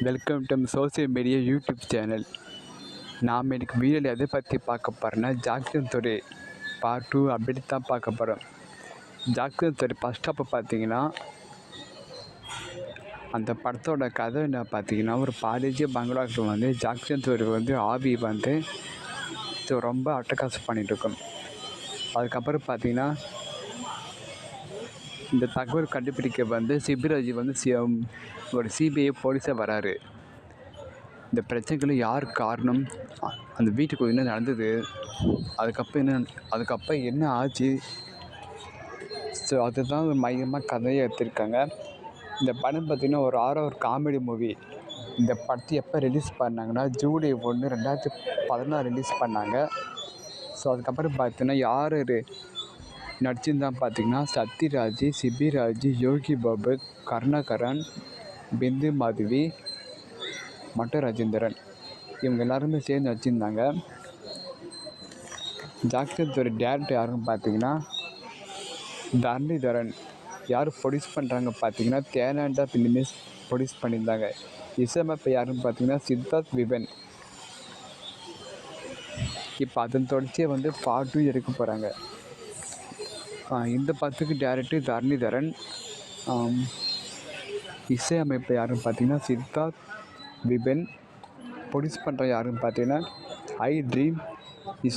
Welcome to social media YouTube channel நாம் எனக்கு வீடியோவில் எதை பற்றி பார்க்க போகிறோன்னா ஜாக்சன் துறை பார்ட் டூ அப்படி தான் பார்க்க போகிறோம் ஜாக்சன் துறை ஃபஸ்ட் அப்போ பார்த்தீங்கன்னா அந்த படத்தோட கதை என்ன பார்த்தீங்கன்னா ஒரு பாரேஜிய பங்களாக்கு வந்து ஜாக்சன் துறை வந்து ஆவி வந்து ரொம்ப அட்டகாசம் பண்ணிட்டு இருக்கும். அதுக்கப்புறம் பார்த்தீங்கன்னா இந்த தகவல் கண்டுபிடிக்க வந்து சிபிராஜ் வந்து சி ஒரு சிபிஐ போலீஸாக வராரு. இந்த பிரச்சனைகளும் யார் காரணம்? அந்த வீட்டுக்குள்ள என்ன நடந்தது? அதுக்கப்புறம் என்ன அதுக்கப்புறம் என்ன ஆச்சு? ஸோ அதுதான் மையமாக கதையை எடுத்திருக்காங்க. இந்த படம் பார்த்திங்கன்னா ஒரு ஆரோ ஒரு காமெடி மூவி. இந்த படத்தை எப்போ ரிலீஸ் பண்ணாங்கன்னா ஜூலை ஒன்று ரெண்டாயிரத்தி பதினாறு ரிலீஸ் பண்ணாங்க. ஸோ அதுக்கப்புறம் பார்த்தீங்கன்னா யார் நடிச்சிருந்தான் பார்த்தீங்கன்னா சத்யராஜ் சிபிராஜ் யோகி பாபு கர்ணகரன் பிந்து மாதவி மற்றும் ராஜேந்திரன் இவங்க எல்லாருமே சேர்ந்து நடிச்சிருந்தாங்க. ஜாக்சன் டேரக்டர் யாருன்னு பார்த்தீங்கன்னா தரணிதரன். யார் ப்ரொடியூஸ் பண்ணுறாங்க பார்த்தீங்கன்னா தேனாண்டா ஃபிலிமிஸ் ப்ரொடியூஸ் பண்ணியிருந்தாங்க. இசையமைப்பு யாருன்னு பார்த்தீங்கன்னா சித்தார்த் விபன். இப்போ அதன் தொடர்ச்சியை வந்து பார்ட் டூ எடுக்க போகிறாங்க இந்த படத்துக்கு டேரக்டர் தரணிதரன். இசையமைப்பு யாருன்னு பார்த்தீங்கன்னா சித்தார்த் விபின். ப்ரொடியூஸ் பண்ணுற யாருன்னு பார்த்தீங்கன்னா ஐ ட்ரீம்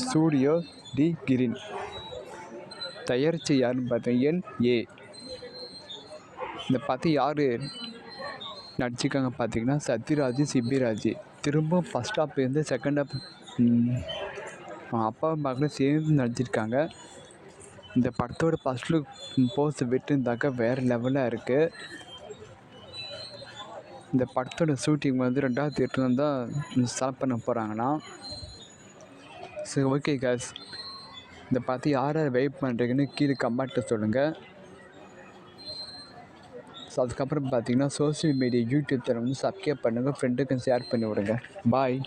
ஸ்டூடியோ டி கிரின் தயாரித்து யாருன்னு பார்த்தீங்கன்னா என் ஏ. இந்த படத்தை யார் நடிச்சிருக்காங்க பார்த்தீங்கன்னா சத்யராஜ் சிபிராஜ். திரும்ப ஃபஸ்ட் ஹாப் இருந்து செகண்ட் ஹாப் அப்பா மகளும் சேர்ந்து நடிச்சிருக்காங்க. இந்த படத்தோட ஃபஸ்ட் லுக் போஸ்ட் விட்டுருந்தாக்க வேறு லெவலாக இருக்குது இந்த படத்தோட ஷூட்டிங் வந்து ரெண்டாவது எட்டுல தான் ஸ்டார்ட் பண்ண போகிறாங்கன்னா சரி ஓகே கேஸ் இந்த பார்த்து யார் யார் வெயிட் பண்ணுறீங்கன்னு கீழே கமெண்ட்டில் சொல்லுங்கள் ஸோ அதுக்கப்புறம் பார்த்தீங்கன்னா சோஷியல் மீடியா யூடியூப் சேனல் வந்து சப்ஸ்கிரைப் பண்ணுங்கள் ஃப்ரெண்டுக்கும் ஷேர் பண்ணி விடுங்க. பாய்